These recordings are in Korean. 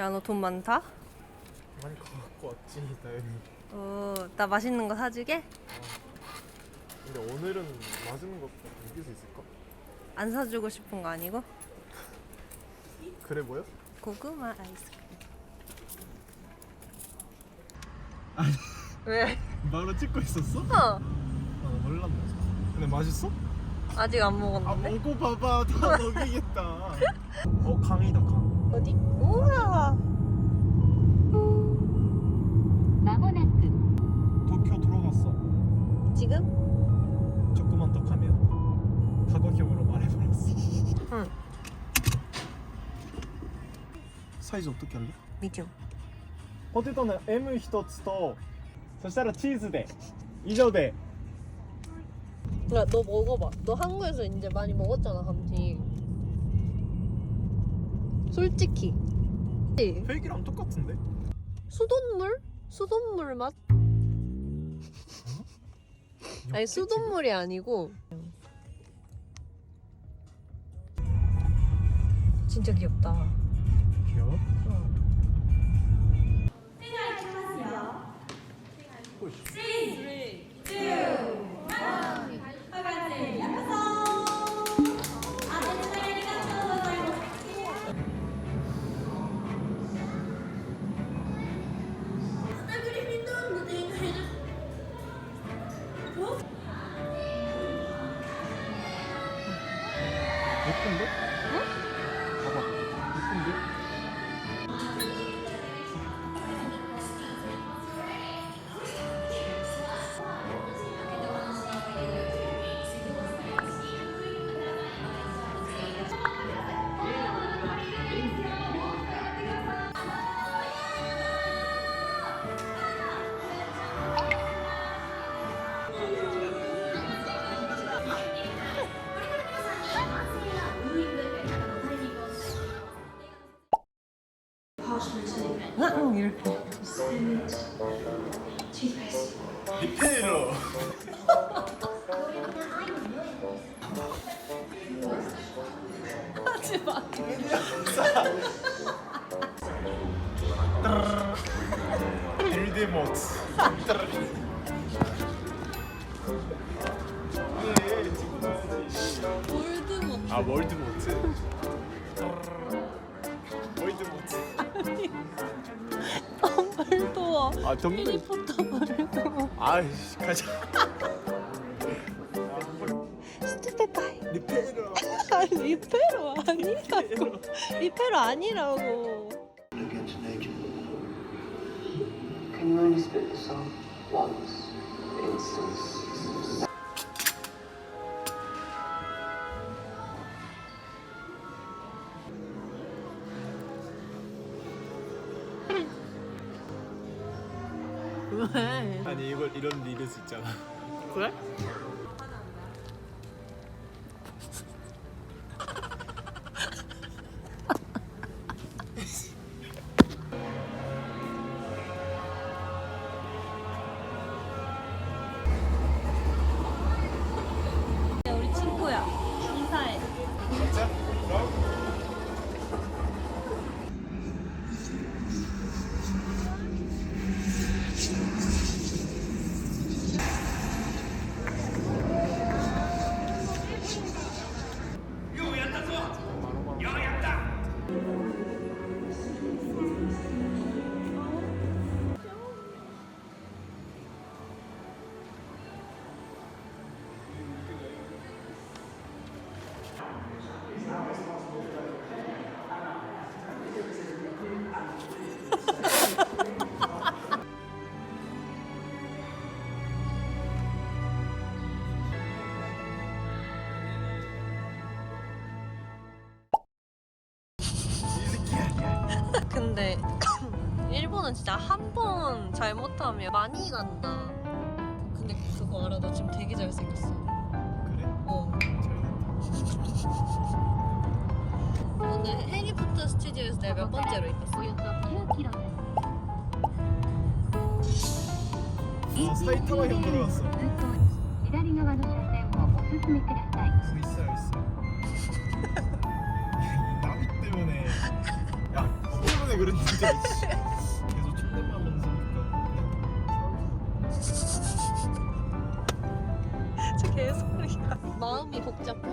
야, 너 돈 많다? 많이 갖고 왔지 나연이 어, 나 맛있는 거 사주게? 근데 오늘은 맛있는 거 이길 수 있을까? 안 사주고 싶은 거 아니고? 그래 보여? 고구마 아이스크림. 왜? 바로 찍고 있었어? 어, 어 몰랐네 근데 맛있어? 아직 안아 먹었는데. 먹고 봐봐 다 먹이겠다 어 강이다 강 어디? 우와! まもなく 도쿄 들어갔어 지금? 조금만 더 가면 과거형으로 말해버렸어 응. 사이즈 어떻게 할래? 미디움. ポテトの M 一つとそしたらチーズで以上で 야, 너 먹어봐. 너 한국에서 이제 많이 먹었잖아, 감튀. 솔직히. 회기랑 똑같은데? 수돗물? 수돗물 맛? 아니, 수돗물이 아니고. 진짜 귀엽다. 귀여워? 어. 예쁜데? 응? 봐봐 예쁜데? 응, 이렇게. 리페로 하지 마. 빌드모트 골드모. 아 월드모트 월드모트 아 정말 더워. 아이씨 가자. 리페로 아, 리페로 아니라고. 리페로 아니라고. Look into nature. Can you only spit the song once, instance? 왜? 아니 이걸 이런 리드스 있잖아 그래? 근데 일본은 진짜 한 번 잘못하면 많이 간다. 근데 그거 알아? 너 지금 되게 잘생겼어. 그래? 어. 오늘 해리포터 스튜디오에서 내가 몇 번째로 입었어? およそ9キロです 아 사이타마형 들어왔어 通行左側の車線をお進みください 있어요 있어요 갑자기 씨. 계속 촉대만 먹으니까 저 개소리야. 마음이 복잡해?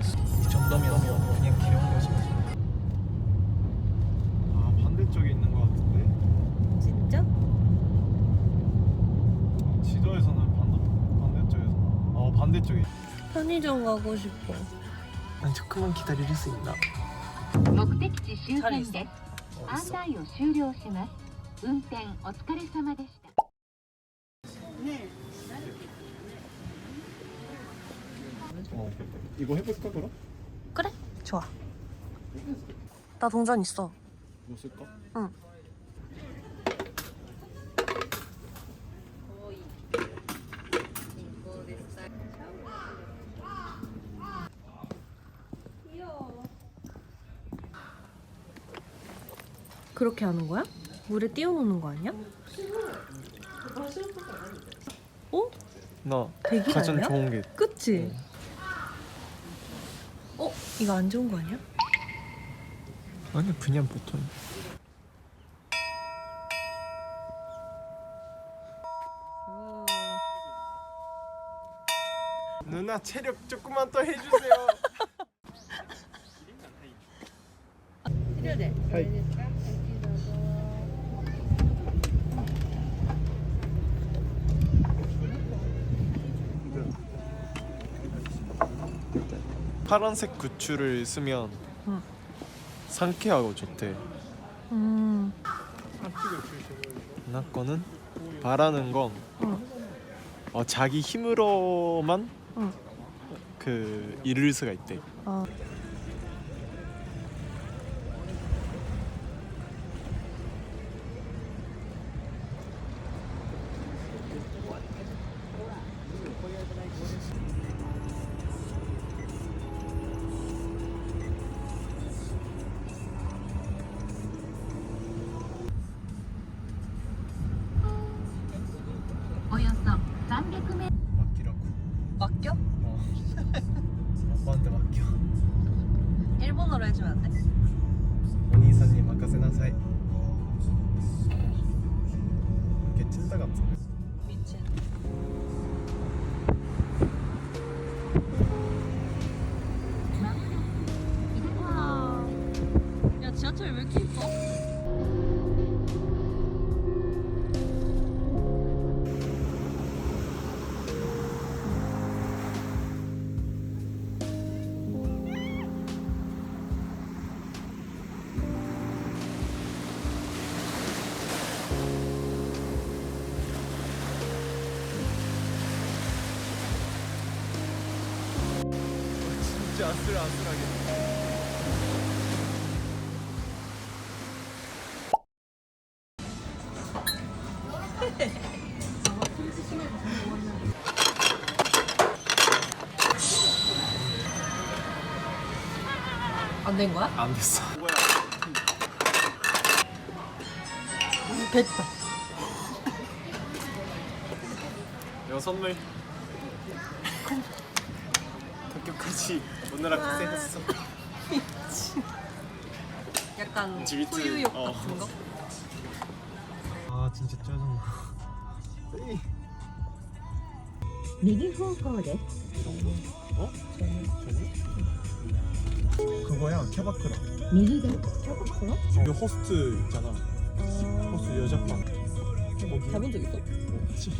이 정도면 그냥 귀여운 거지 아 반대쪽에 있는 거 같은데 진짜? 지도에서는 반대, 반대쪽에서 어 반대쪽에 편의점 가고 싶어. 난 조금만 기다릴 수 있나? 目的地周辺です 어, 案 있어 内を終了します運転お疲れ様でした 어 이거 해볼까 그럼? 그래? 좋아. 나 동전 있어. 이거 쓸까? 응. 그렇게 하는 거야? 물에 띄워놓는 거 아니야? 어? 나 대기 가장? 좋은 게 그치? 어? 이거 안 좋은 거 아니야? 아니 그냥 보통 누나 체력 조금만 더 해주세요. 하이. 파란색 굿즈를 쓰면 응. 상쾌하고 좋대. 음. 나 거는 바라는 건 응. 어, 자기 힘으로만 응. 그 이룰 수가 있대. 아. 맡겨? 어. 아빠한테 맡겨. 일본어로 해주면 안 돼? 아슬아슬하게. 안 된 거야? 안 됐어. 됐다. 이거 선물. 학교까지 오느라 고생했어. 약간 지비트. 후유욕 어. 같은 거? 아 진짜 짜증나. 右方向です 어? 저기? 그거야 케바크라. 右です 그 호스트 있잖아. 호스트 여자방. 거기 가본 적 있어? 없지.